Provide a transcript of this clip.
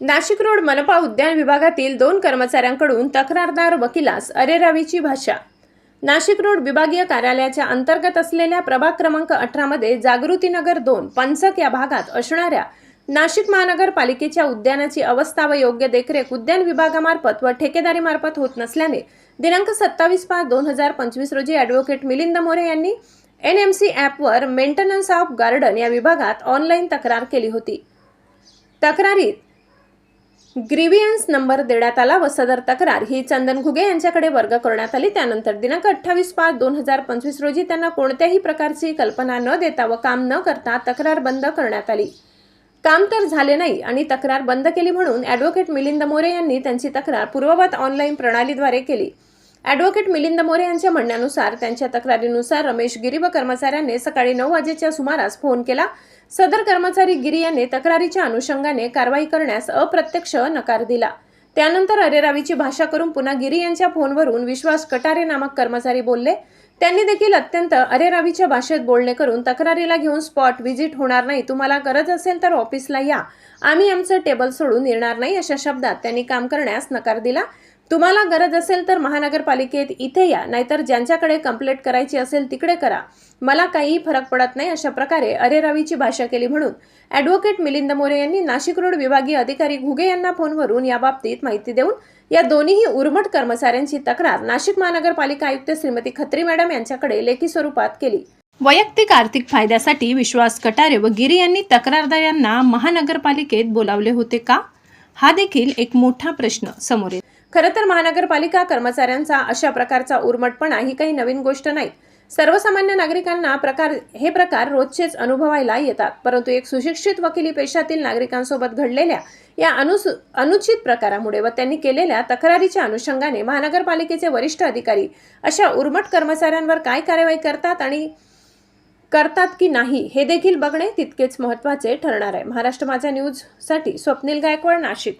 Nashik road मनपा उद्यान विभागातील दोन कर्मचाऱ्यांकडून तक्रारदार वकिलास अरेरावीची भाषा. नाशिक रोड विभागीय कार्यालयाच्या अंतर्गत असलेल्या प्रभाग क्रमांक अठरामध्ये जागृतीनगर दोन पंचक या भागात असणाऱ्या नाशिक महानगरपालिकेच्या उद्यानाची अवस्था व योग्य देखरेख उद्यान विभागामार्फत व ठेकेदारीमार्फत होत नसल्याने दिनांक सत्तावीस पाच दोन हजार पंचवीस रोजी ॲडव्होकेट मिलिंद मोरे यांनी एन एम सी ॲपवर मेंटेनन्स ऑफ गार्डन या विभागात ऑनलाईन तक्रार केली होती. तक्रारीत ग्रीवियन्स नंबर देण्यात आला व सदर तक्रार ही चंदन घुगे यांच्याकडे वर्ग करण्यात आली. त्यानंतर दिनांक अठ्ठावीस पाच दोन हजार पंचवीस रोजी त्यांना कोणत्याही प्रकारची कल्पना न देता व काम न करता तक्रार बंद करण्यात आली. काम तर झाले नाही आणि तक्रार बंद केली म्हणून ॲडव्होकेट मिलिंद मोरे यांनी त्यांची तक्रार पूर्ववत ऑनलाईन प्रणालीद्वारे केली. ॲडव्होकेट मिलिंद मोरे यांच्या म्हणण्यानुसार त्यांच्या तक्रारीनुसार रमेश गिरी व कर्मचाऱ्यांनी सकाळी नऊ वाजेच्या सुमारास फोन केला. सदर कर्मचारी गिरी यांनी तक्रारीच्या अनुषंगाने कारवाई करण्यास अप्रत्यक्ष नकार दिला. त्यानंतर अरेरावीची भाषा करून पुन्हा गिरी यांच्या फोनवरून विश्वास कटारे नामक कर्मचारी बोलले. त्यांनी देखील अत्यंत अरेरावीच्या भाषेत बोलणे करून तक्रारीला घेऊन स्पॉट व्हिजिट होणार नाही. तुम्हाला गरज असेल तर ऑफिसला या. आम्ही आमचं टेबल सोडून येणार नाही अशा शब्दात त्यांनी काम करण्यास नकार दिला. तुम्हाला गरज असेल तर महानगरपालिकेत इथे या नाहीतर ज्यांच्याकडे कंप्लेंट करायची असेल तिकडे करा. मला काहीही फरक पडत नाही अशा प्रकारे अरेरावीची भाषा केली म्हणून. ॲडव्होकेट मिलिंद मोरे यांनी नाशिक रोड विभागीय अधिकारी घुगे यांना फोनवरून याबाबतीत माहिती देऊन या दोन्हीही उर्मट कर्मचाऱ्यांची तक्रार नाशिक महानगरपालिका आयुक्त श्रीमती खत्री मॅडम यांच्याकडे लेखी स्वरूपात केली. वैयक्तिक आर्थिक फायद्यासाठी विश्वास कटारे व गिरी यांनी तक्रारदारांना महानगरपालिकेत बोलावले होते का? हा देखील एक मोठा प्रश्न समोर येतो. खरं तर महानगरपालिका कर्मचाऱ्यांचा अशा प्रकारचा उर्मटपणा ही काही नवीन गोष्ट नाही. सर्वसामान्य नागरिकांना प्रकार हे प्रकार रोजचेच अनुभवायला येतात. परंतु एक सुशिक्षित वकिली पेशातील नागरिकांसोबत घडलेल्या या अनुसु अनुचित प्रकारामुळे व त्यांनी केलेल्या तक्रारीच्या अनुषंगाने महानगरपालिकेचे वरिष्ठ अधिकारी अशा उर्मट कर्मचाऱ्यांवर काय कारवाई करतात आणि करतात की नाही हे देखील बघणे तितकेच महत्त्वाचे ठरणार आहे. महाराष्ट्र माझा न्यूजसाठी स्वप्नील गायकवाड नाशिक.